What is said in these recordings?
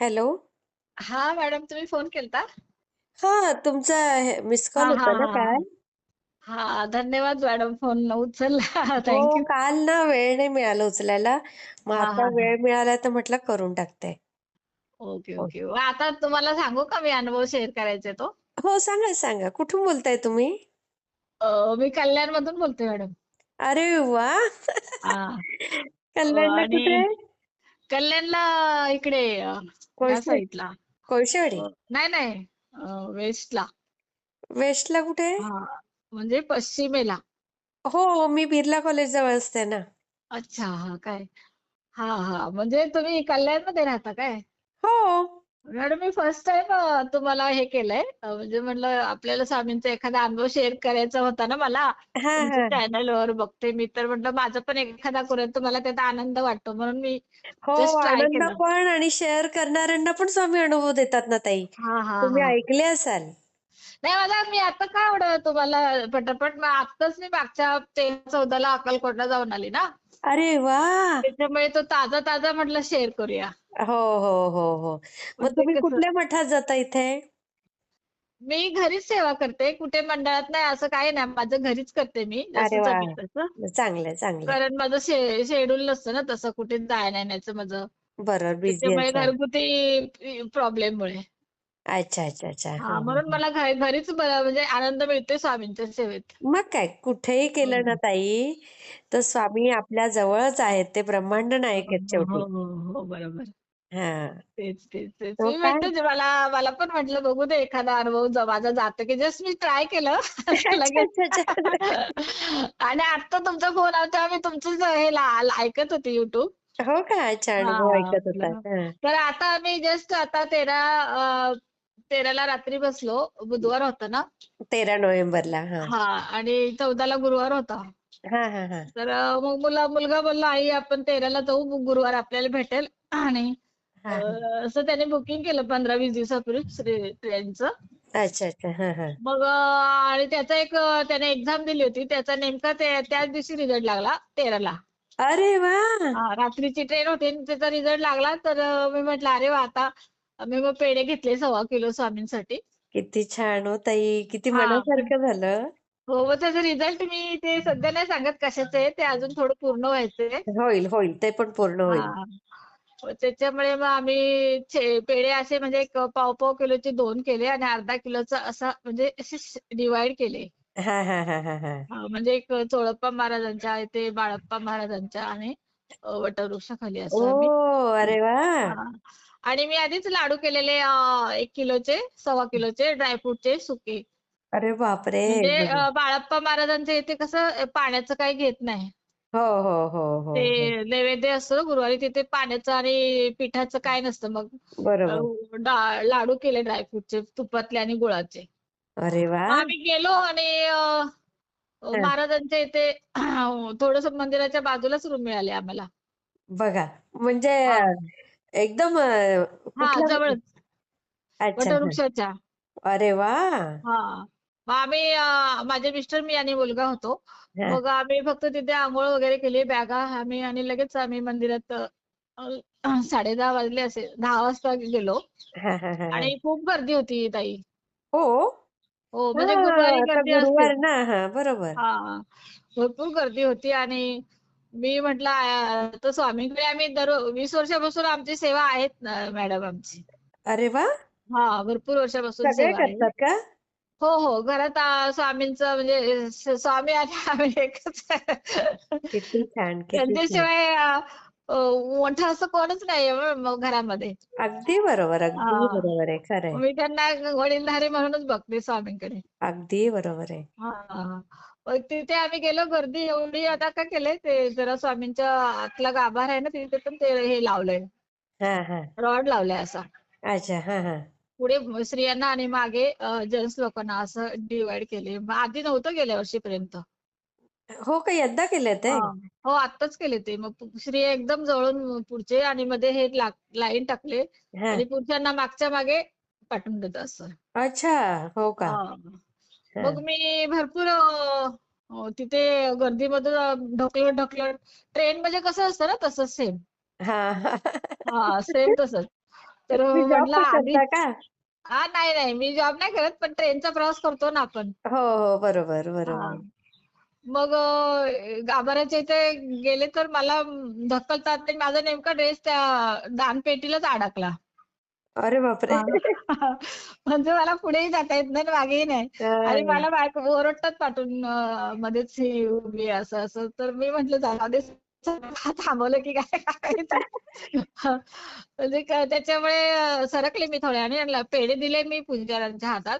Hello? हा madam तुम्ही phone केलता? हा तुमचा मिस कॉल हा होता ना हा काल? हा धन्यवाद मॅडम फोन उचलला. हो थँक्यू काल ना वेळ नाही मिळाला उचलायला. मग हा आता हा हा. वेळ मिळाला तर म्हटलं करून टाकते. ओके हो ओके आता तुम्हाला सांगू का मी अनुभव शेअर करायचा तो? हो सांगा सांगा. कुठून बोलताय तुम्ही? अं, मी कल्याण मधून बोलते मॅडम. अरे वा! हा. अं, कल्याणला आणि कुठे? कल्याणला इकडे अं, कोळशे? साईडला. कोळशेवाडी? अं, नाही नाही वेस्टला. वेस्टला कुठे? हा म्हणजे पश्चिमेला. हो मी बिर्ला कॉलेज जवळ असते ना. अच्छा हा काय. हा हा म्हणजे तुम्ही कल्याणमध्ये राहता काय? हो. मॅडम मी फर्स्ट टाइम तुम्हाला हे केलंय. म्हणजे म्हणलं आपल्याला स्वामींचा एखादा अनुभव शेअर करायचा होता ना मला चॅनलवर बघते मी. तर म्हटलं माझं पण एखादा करेल तर मला त्याचा आनंद वाटतो. म्हणून मी हो आनंद पण आणि शेअर करणाऱ्यांना पण स्वामी अनुभव देतात ना ताई. हा हा तुम्ही ऐकले असाल. नाही मला मी आता काय आवडत तुम्हाला? पटापट मग आत्ताच मी मागच्या तेरा चौदाला अक्कलकोटला जाऊन आली ना. अरे वा! त्याच्यामुळे तो ताजा ताजा म्हटलं शेअर करूया. हो हो हो हो. मग म्हणजे तुम्ही कसं कुठल्या मठात जाता इथे? मी घरीच सेवा करते. कुठे मंडळात नाही असं काही नाही. माझं घरीच करते मी जसं अरे वा! जमेल तसं. चांगलंय चांगलंय कारण माझं शे शेड्यूल नसतं ना तसं. कुठे जायला येण्याचं माझं. बरोबर बिझी त्याच्यामुळे घरगुती प्रॉब्लेममुळे अच्छा अच्छा अच्छा. हा हा म्हणून मला घ- घरीच ब- म्हणजे आनंद मिळतोय स्वामींच्या सेवेत. मग काय कुठेही हो केलं ना ताई तर स्वामी आपल्या जवळच आहेत ते ब्रह्मांड हो नायक आहेत हो शेवटी. हो हो, बरोबर. हा. तेच तेच तेच. तो मी काय? म्हटलं मला मला पण म्हटलं बघू दे एखादा अनुभव ज- माझा जातो की जस्ट मी ट्राय केलं. अच्छा लगेच. अच्छा अच्छा. आणि आता तुमचा फोन आला तेव्हा मी तुमचंच हे ला- ऐकत होते युट्यूब हो का? अच्छा हा अनुभव ऐकत आपलं होतात हा. तर आता आम्ही जस्ट आता तेरा अं, तेराला रात्री बसलो. बुधवार होता ना? तेरा नोव्हेंबरला हा. हा आणि चौदाला गुरुवार होता. हा हा हा. तर मग मुला मुलगा बोलला आई आपण तेराला जाऊ मग गुरुवार आपल्याला भेटेल. आणि हा अं, असं त्याने बुकिंग केलं पंधरा वीस दिवसापूर्वी श्री- ट्रेनचं. अच्छा अच्छा. हा हा. मग अं, आणि त्याचा एक अं, त्याने एक्झाम दिली होती. त्याचा नेमका ते- त्याच दिवशी रिझल्ट लागला तेराला. अरे वा! हा रात्रीची ट्रेन होती आणि त्याचा रिझल्ट लागला. तर अं, मी म्हटलं अरे वा आता मी मग पेढे घेतले सव्वा किलो स्वामींसाठी. किती छान हो ताई. किती हा. मनासारखं झालं. हो मग त्याचा रिझल्ट मी ते सध्या नाही सांगत कशाचं. आहे ते अजून थोडं पूर्ण व्हायचंय. होईल होईल. ते पण पूर्ण होईल. हा. मग त्याच्यामुळे मग आम्ही छे- पेढे असे म्हणजे एक पाव पाव किलोचे दोन केले आणि अर्धा किलोचं असं म्हणजे असे डिवाइड केले. हा हा हा हा हा. हा, म्हणजे एक चोळप्पा महाराजांच्या इथे बाळप्पा महाराजांच्या आणि अ, वटवृक्षाखाली ओ असं आम्ही. अरे वा. हा. आणि मी आधीच लाडू केलेले अ, एक किलोचे सव्वा किलोचे ड्रायफ्रूटचे सुके. अरे बापरे म्हणजे बाळप्पा महाराजांच्या इथे कसं अ, पाण्याचं काही घेत नाही. हो हो हो हो ते हो. नैवेद्य असतो गुरुवारी तिथे पाण्याचं आणि पिठाचं काय नसतं मग. अ, बरोबर डा- लाडू केले ड्रायफ्रूटचे तुपातले आणि गुळाचे. अरे वा. मग आम्ही गेलो आणि अ, अ, हा, महाराजांच्या इथे थोडस मंदिराच्या बाजूलाच रूम मिळाले आम्हाला. बघा म्हणजे हा. एकदम अ, हा जवळच. अच्छा हा. वटवृक्षाच्या अरे वा. हा. मग आम्ही अं, माझे मिस्टर मी आणि मुलगा होतो. हा. मग आम्ही फक्त तिथे आंघोळ वगैरे केली बॅगा आम्ही आणि लगेच आम्ही मंदिरात अं, साडे दहा वाजले असे दहा वाजता गेलो. हा हा हा. हा. आणि खूप गर्दी होती ताई. हो? हो हा म्हणजे गुरुवारी आता गर्दी असतेच गुरुवार ना हा बरोबर. हा भरपूर गर्दी होती आणि मी म्हटलं आता स्वामींकडे आम्ही दर वीस वर्षापासून आमची सेवा आहेत ना, मॅडम आमची. अरे वा! हा भरपूर वर्षापासून सेवा करतात का? हो हो घरात स्वामींचं म्हणजे स्वामी आणि आम्ही एकच. त्यांच्याशिवाय मोठं असं कोणच नाही घरामध्ये. अगदी बरोबर अगदी बरोबर आहे खरंय मी त्यांना वडीलधारी म्हणूनच बघते स्वामींकडे. अगदी बरोबर आहे. हा. मग तिथे आम्ही गेलो गर्दी एवढी आता काय केलंय ते जरा स्वामींच्या आतला गाभार आहे ना तिथे पण ते हे लावलंय. हा हा. रॉड लावलाय असा. अच्छा हा हा. पुढे स्त्रियांना आणि मागे जेंट्स लोकांना असं डिवाइड केले आधी नव्हतं गेल्या वर्षीपर्यंत. हो का? यंदा केलं ते? हा. हो आत्ताच केले ते. मग पु- स्त्रिया एकदम जवळून पुढचे आणि मध्ये हे लाईन टाकले हा. आणि पुरुषांना मागच्या मागे पाठवून देत असं. अच्छा हो का? हा. मग मी भरपूर तिथे गर्दीमध्ये ढकलत ढकलत ट्रेन म्हणजे कसं असतं ना तसंच सेम हा. हा सेम तसंच. तर म्हटलं आधी हा नाही नाही मी जॉब नाही करत पण ट्रेनचा प्रवास करतो ना आपण. हो हो बरोबर बरोबर. मग गाभाऱ्याच्या इथे गेले तर मला ढकलतात आणि माझा नेमका ड्रेस त्या दानपेटीलाच अडकला. अरे बापरे. म्हणजे मला पुढेही जाता येत नाही मागेही नाही. आणि. मला ओरडतात पाठून मध्येच ही उभी असं असं. तर मी म्हंटल जाऊ दे. थांबवलं की काय. म्हणजे त्याच्यामुळे सरकले मी थोड्या आणि. पेढे दिले मी पुजाऱ्यांच्या हातात.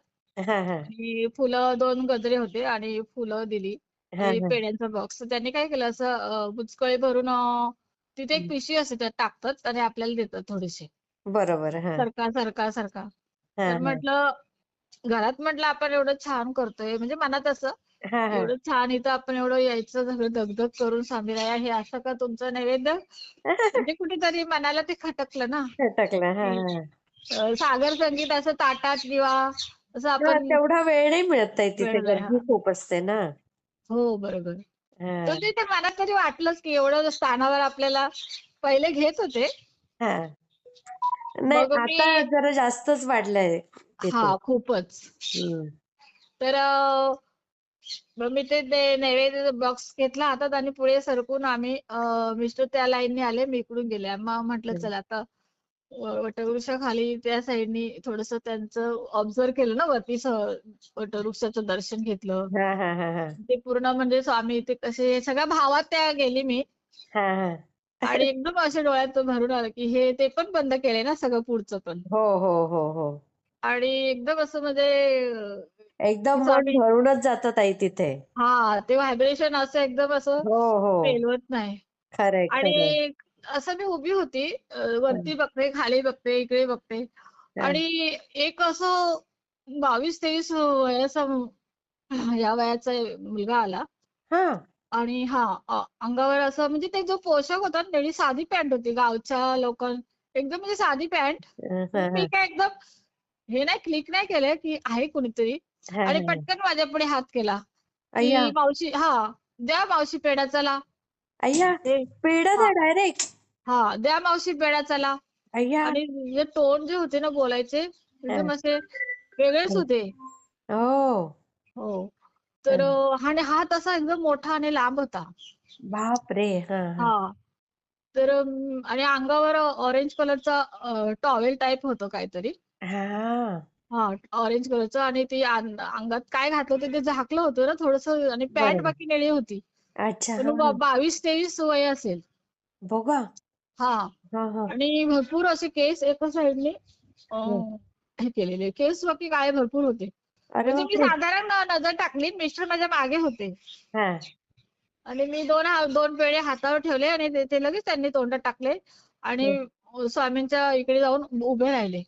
आणि फुलं दोन गजरे होते आणि फुलं दिली. पेढ्यांचा बॉक्स त्यांनी काय केलं असं बुचकळे भरून तिथे एक पिशवी असते त्यात टाकतात आणि आपल्याला देतात थोडेसे बरोबर हा. सरका सरका सरका तर हा. म्हटलं घरात म्हटलं आपण एवढं छान करतोय म्हणजे मनात असं हा हा. एवढं छान इथं आपण एवढं यायचं सगळं दगदग करून स्वामीराया हे असं का तुमचं नैवेद्य म्हणजे कुठेतरी मनाला ते खटकलं ना. खटकलं हा की हा. अं, सागर संगीत असं ताटात किंवा असं हा, आपण तेवढा वेळ नाही मिळत ताई तिथे वेळ नाही हा. गर्दी खूप असते ना. हो बरोबर. हा. तर ते ते मनात कधी वाटलंच की एवढं स्थानावर आपल्याला पहिले घेत होते. हा. नाही मग आता जरा जास्तच वाढलंय तिथे हा खूपच. हम्म. तर अं, मग मी ते ते नैवेद्य बॉक्स घेतला हातात आणि पुढे सरकून आम्ही अं, मिस्टर त्या लाईनने आले मी इकडून गेले. मग म्हटलं चला आता व- वटवृक्षाखाली त्या साईडनी थोडस त्यांचं ऑब्झर्व केलं ना वरती स- वटवृक्षाचं दर्शन घेतलं. हा हा हा हा. ते पूर्ण म्हणजे स्वामी ते कसे सगळ्या भावात त्या गेली मी. हा हा. आणि एकदम असे डोळ्यात भरून आलं की हे ते पण बंद केलंय ना सगळं पुढचं पण. हो हो हो हो. आणि एकदम असं म्हणजे एकदम मन स्वामी भरूनच जातं ताई तिथे. हा ते व्हायब्रेशन असं एकदम असं हो हो. पेलवत नाही. खरंय खरंय. आणि असं मी उभी होती अं, वरती बघते खाली बघते इकडे बघते. आणि एक असं बावीस तेवीस वयाचा मु- या वयाचा मुलगा आला. हा. आणि हा अ- अंगावर असं म्हणजे ते जो पोशाख होता ना, त्याची साधी पॅन्ट होती. गावच्या लोकां एकदम म्हणजे साधी पॅन्ट. हा, मी काय एकदम हे नाही क्लिक नाही केलं की आहे कुणीतरी. हा, आणि हा. पटकन माझ्या पुढे हात केला. अय्या. की मावशी हा द्या मावशी पेढा चला. अय्या ते पेढा हा. डायरेक्ट. हा द्या मावशी पेढा चला. अय्या. आणि जे टोन जे होते ना बोलायचे हा, एकदम असे वेगळेच हा. होते. हो. हा. तर आणि हात असा एकदम मोठा आणि लांब होता. बाप रे हा. हा. हा तर आणि अंगावर ऑरेंज कलरचा टॉवेल टाईप होतं काहीतरी. हा. हा ऑरेंज कलरचं आणि ते अंगात काय घातलं होतं ते झाकलं होतं ना थोडस आणि पॅन्ट बाकी निळी होती. अच्छा हा. हा बावीस तेवीस वय असेल. बघा. हा. हा हा. आणि भरपूर असे केस एका साईडने हा. हे केलेले. केस बाकी काय भरपूर होते. अरे म्हणजे मी बापरे. साधारण नजर टाकली मिस्टर माझ्या मागे होते. हा. आणि मी दोन हा- दोन पेढे हातावर ठेवले आणि ते ते लगेच त्यांनी तोंडात टाकले. आणि. स्वामींच्या इकडे जाऊन उभे राहिले.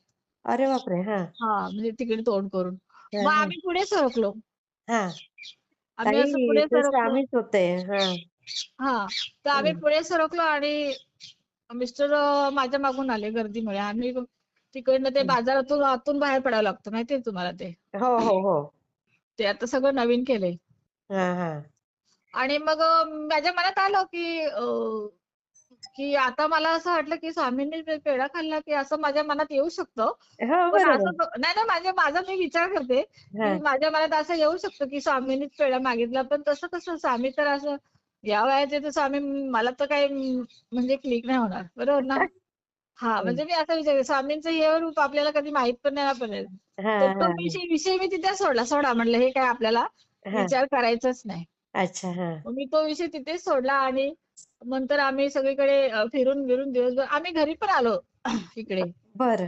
अरे बापरे हा. हा म्हणजे तिकडे तोंड करून. मग हा. आम्ही पुढे सरकलो. हा. आम्ही असं ताई पुढे ते सरकलो. स्वामीच होते हा. हा तर आम्ही हम्म. पुढे सरकलो आणि मिस्टर माझ्या मागून आले गर्दीमुळे. आम्ही तिकडनं ते बाजारातून आतून बाहेर पडावं लागतं माहितीये तुम्हाला ते? हो हो हो. ते आता सगळं नवीन केलंय. हा हा. आणि मग माझ्या मनात आलं की अं, की आता मला असं वाटलं की स्वामींनी पे- पेढा खाल्ला की असं माझ्या मनात येऊ शकतं. हो पण बरोबर. असं क- नाही ना माझ्या माझा मी विचार करते हा. की माझ्या मनात असं येऊ शकतं की स्वामींनीच पेढा मागितला पण तसं कसं स्वामी तर असं या वयाचे तर स्वामी मला तर काही म्हणजे क्लिक नाही होणार. बरोबर ना? हा म्हणजे मी असं विचार स्वामींचं हे रूप आपल्याला कधी माहीत पण नाही हा तर तो विषय विषय मी तिथे सोडला सोडा म्हणलं हे काय आपल्याला विचार करायचाच नाही. अच्छा हा. मी तो विषय तिथेच सोडला आणि नंतर आम्ही सगळीकडे फिरून फिरून दिवसभर आम्ही घरी पण आलो इकडे. बर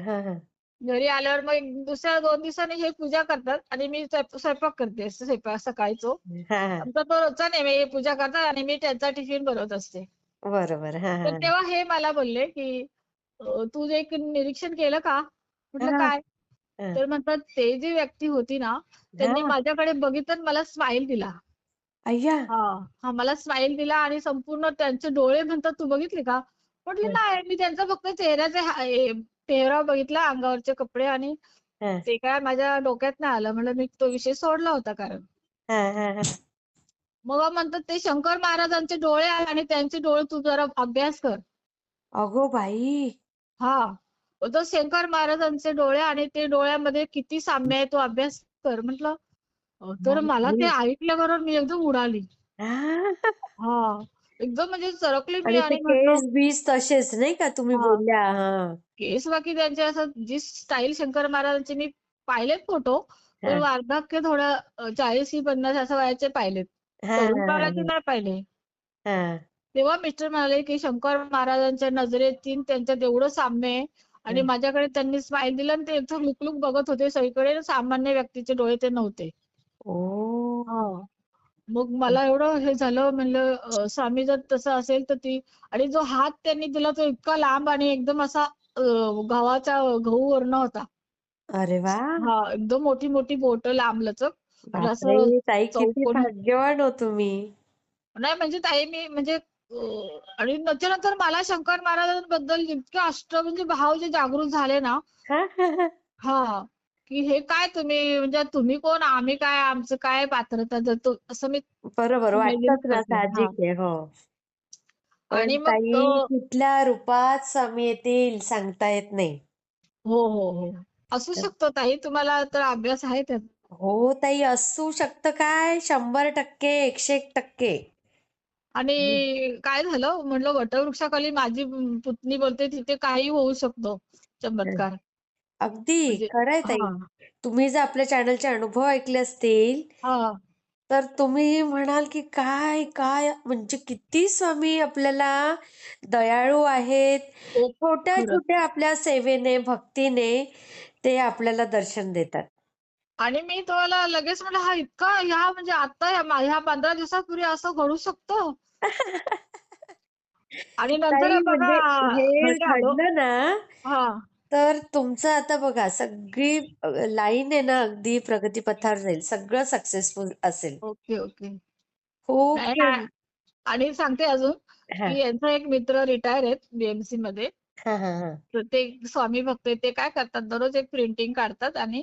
घरी आल्यावर मग दुसऱ्या दोन दिवसांनी हे पूजा करतात आणि मी स्वयं- स्वयंपाक करते स्वयंपाक सकाळचो. हा हा. आमचा तो रोजचा नेहमी पूजा करतात आणि मी त्यांचा टिफिन बनवत असते. बरोबर तेव्हा हे मला बोलले की तू जे एक निरीक्षण केलं का? म्हटलं काय? तर म्हणतात ते जी व्यक्ती होती ना त्यांनी. माझ्याकडे बघितलं मला स्माईल दिला. अय्या. हा. मला स्माईल दिला आणि संपूर्ण त्यांचे डोळे म्हणतात तू बघितले का? म्हटलं नाही मी त्यांचा फक्त चेहऱ्याचे पेहराव बघितला अंगावरचे कपडे आणि ते काय माझ्या डोक्यात नाही आलं. म्हणलं मी तो विषय सोडला होता कारण. मग म्हणतात ते शंकर महाराजांचे डोळे आणि त्यांचे डोळे तू जरा अभ्यास कर. अगो बाई. हा तर शंकर महाराजांचे डोळे आणि ते डोळ्यामध्ये किती साम्य आहे तो अभ्यास कर म्हटलं तर मला ते. ऐकल्याबरोबर मी एकदम उडाली हा. एकदम म्हणजे सरकली मी आणि केस बीस तसेच नाही का तुम्ही हा. बोलल्या हा केस बाकी त्यांचे असं जी स्टाईल शंकर महाराजांचे मी पाहिलेत फोटो हा. वार्धक्य थोडं चाळीस ही पन्नास असं वयाचे पाहिलेत नाही पाहिले हा. तेव्हा मिस्टर म्हणाले की शंकर महाराजांच्या नजरेतील त्यांच्यात एवढं साम्य आहे. आणि. माझ्याकडे त्यांनी स्माईल दिलं आणि ते लुकलुक बघत होते. सगळीकडे सामान्य व्यक्तीचे डोळे ते नव्हते. हा. मग मला एवढं हे झालं म्हणलं स्वामी जर तसं असेल तर ती आणि जो हात त्यांनी दिला तो इतका लांब आणि एकदम असा गव्हाचा गहू वर्ण होता. अरे वा. हा एकदम मोठी मोठी बोट लांब लचक. असं भाग्यवान हो तुम्ही. नाही म्हणजे ताई मी म्हणजे आणि त्याच्यानंतर मला शंकर महाराजांबद्दल इतके अष्ट म्हणजे भाव जे जागृत झाले ना हा, की हे काय तुम्ही म्हणजे तुम्ही कोण? आम्ही काय? आमचं काय पात्रता? जर तो असं मी बरोबर हा. हो. आणि मग कुठल्या रूपात स्वामी येतील सांगता येत नाही. हो हो हो. असू शकतं ताई तुम्हाला तर अभ्यास आहे त्यात. हो ताई असू शकतं काय? शंभर टक्के एकशे एक टक्के. आणि काय झालं? म्हणलं वटवृक्षाखाली माझी पुतणी बोलते तिथे काही होऊ शकतो. चमत्कार. अगदी. म्हणजे खरंय ताई. हा. तुम्ही जर आपल्या चॅनलचे अनुभव ऐकले असतील हा. तर तुम्ही म्हणाल की काय काय म्हणजे किती स्वामी आपल्याला दयाळू आहेत. खूप छोट्या छोट्या आपल्या सेवेने भक्तीने ते आपल्याला दर्शन देतात. आणि मी तुम्हाला लगेच म्हणलं हा इतका ह्या म्हणजे आता ह्या पंधरा दिवसापूर्वी असं घडू शकतं? आणि नंतर ताई बघा म्हणजे हे म्हणजे आलो घडलं ना हा. तर तुमचं आता बघा सगळी लाईन आहे ना अगदी प्रगतीपथावर जाईल. सगळं सक्सेसफुल असेल. Okay okay. खूप नाही छान. आ- आणि सांगते अजून हा. की यांचा एक मित्र रिटायर आहेत बीएमसी मध्ये. हा हा हा. तर ते स्वामी भक्त आहेत ते काय करतात दररोज एक प्रिंटिंग काढतात आणि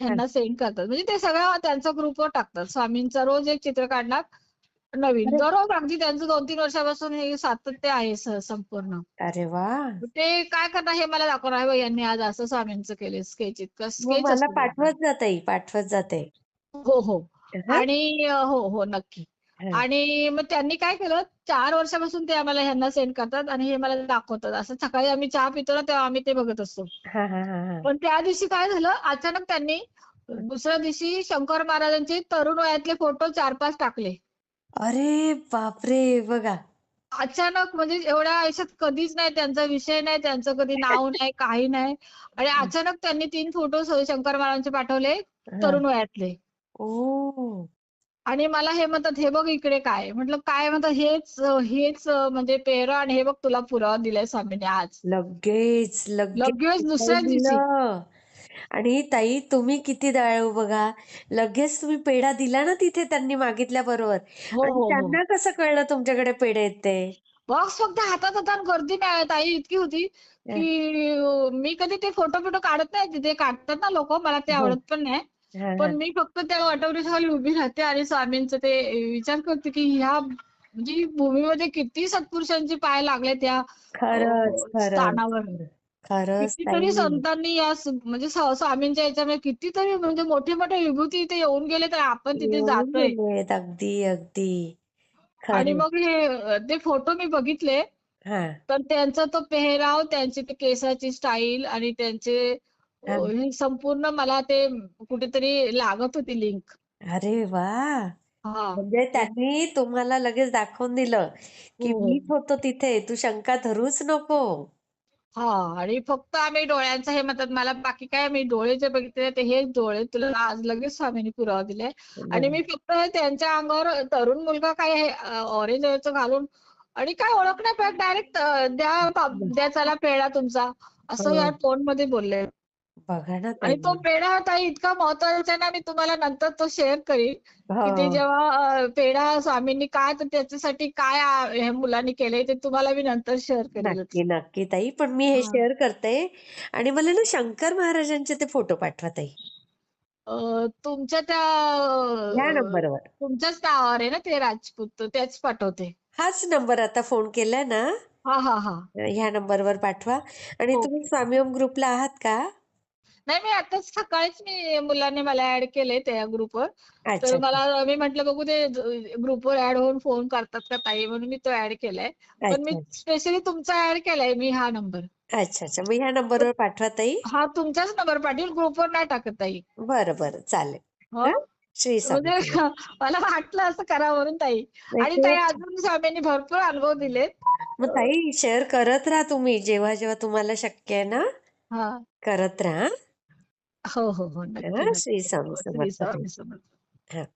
हा. ह्यांना सेंड करतात. म्हणजे ते सगळं त्यांच्या ग्रुपवर टाकतात. स्वामींचा रोज एक चित्र काढणार नवीन. दररोज अगदी त्यांचं दोन तीन वर्षापासून हे सातत्य आहे स- संपूर्ण. अरे वा. ते काय करणार हे मला दाखवणार. आहे बघ, यांनी आज असं स्वामींचं केले स्केच इतकं मग स्केच मला पाठवत जाते पाठवत जाते हो हो. हा आणि अ, हो हो नक्की. हा. आणि मग त्यांनी काय केलं? चार वर्षापासून ते आम्हाला ह्यांना सेंड करतात आणि हे मला दाखवतात. असं सकाळी आम्ही चहा पितो ना तेव्हा आम्ही ते बघत असतो. हा हा हा हा. पण त्या दिवशी काय झालं? अचानक त्यांनी दुसऱ्या दिवशी शंकर महाराजांचे तरुण वयातले फोटो चार पाच टाकले. अरे बापरे बघा. अचानक म्हणजे एवढ्या आयुष्यात कधीच नाही त्यांचा विषय नाही त्यांचं कधी नाव नाही काही नाही. आणि अचानक त्यांनी तीन फोटो शंकर महाराजांचे पाठवले हा. तरुण वयातले. ओ. आणि मला हे म्हणतात हे बघ इकडे काय. म्हटलं काय म्हणतात हेच हेच म्हणजे पेहरा आणि हे बघ तुला पुरावा दिलाय स्वामीने आज. लगेच लगेच. लगेच दुसऱ्याच दिवशी दिलं. आणि ताई तुम्ही किती दयाळू बघा. लगेच तुम्ही पेढा दिला ना तिथे त्यांनी मागितल्या बरोबर. हो आणि हो हो. त्यांना कसं कळलं तुमच्याकडे पेढे आहेत ते? बॉक्स फक्त हातात होता आणि गर्दी नाही ताई इतकी होती हा, की अं, मी कधी ते फोटो बिटो काढत नाही तिथे. काढतात ना लोक. मला ते हा, आवडत पण नाही. हा, हा. पण मी फक्त त्या वटवृक्षाखाली उभी राहते आणि स्वामींचं ते विचार करते की ह्या म्हणजे भूमीमध्ये किती सत्पुरुषांचे पाय लागले त्या खरंच अं, खरंच. स्थानावर. खरंच कितीतरी ताई. संतांनी या स- म्हणजे स- स्वामींच्या याच्यामध्ये कितीतरी म्हणजे मोठे मोठे विभूती इथे येऊन गेले तर आपण तिथे येऊन जातोय. गेलेत अगदी अगदी. आणि खरं मग हे अं, ते फोटो मी बघितले. हा. तर त्यांचा तो पेहराव त्यांची ते केसाची स्टाईल आणि त्यांचे हा. हे संपूर्ण मला ते कुठेतरी लागत होती लिंक. अरे वा. हा. म्हणजे ते- त्यांनी तुम्हाला लगेच दाखवून दिलं की हो. मीच होतो तिथे. तू शंका धरूच नको. हा आणि फक्त आम्ही डोळ्यांचं हे म्हणतात मला बाकी काय मी डोळे जे बघितले ते हेच डोळे तुला आज लगेच स्वामींनी पुरावा दिलाय आणि मी फक्त त्यांच्या अंगावर तरुण मुलगा काय ऑरेंज घालून आणि काय ओळख नाही डायरेक्ट द्या द्या चला पेढा तुमचा असं हो. या टोनमध्ये बोलले बघा ना आणि ताई. तो पेढा ताई इतका महत्त्वाचा आहे ना मी तुम्हाला नंतर तो शेअर करीन. की ते हो जेव्हा अं, पेढा स्वामींनी काय तर त्याच्यासाठी काय आ- ह्या मुलांनी केलंय ते तुम्हाला मी नंतर शेअर करेलच. नक्की नक्की ताई. पण मी हे हा. शेअर करते. आणि मला ना शंकर महाराजांचे ते फोटो पाठवा ताई. अं, तुमच्या त्या ह्या अं, नंबरवर. तुमच्याच नावावर आहे ना ते राजपूत? तेच पाठवते. हाच नंबर आता फोन केलाय ना? हा हा हा. ह्या नंबरवर पाठवा. आणि हो. तुम्ही स्वामी ओम ग्रुपला आहात का? नाही मी आताच सकाळीच मी मुलांनी मला ऍड केलंय त्या ग्रुपवर. तर मला मी म्हटलं बघू ते ग्रुपवर ऍड होऊन फोन करतात का ताई? म्हणून मी तो ऍड केलाय. पण मी स्पेशली तुमचा ऍड केलाय मी हा नंबर. अच्छा अच्छा. मग ह्या नंबरवर पाठवा ताई. हा तुमचाच नंबर पाठील ग्रुपवर नाही टाकत ताई. बरं बरं. चालेल. हो? श्री म्हणजे. मला वाटलं असं करा म्हणून ताई. आणि ताई. अजून स्वामींनी भरपूर अनुभव दिलेत. मग ताई शेअर करत राहा तुम्ही जेव्हा जेव्हा तुम्हाला शक्य आहे ना. हा. करत राहा. हो हो हो नक्की हं? श्री नक्की स्वामी हो, श्री समर्थ ताई स्वामी समर्थ हा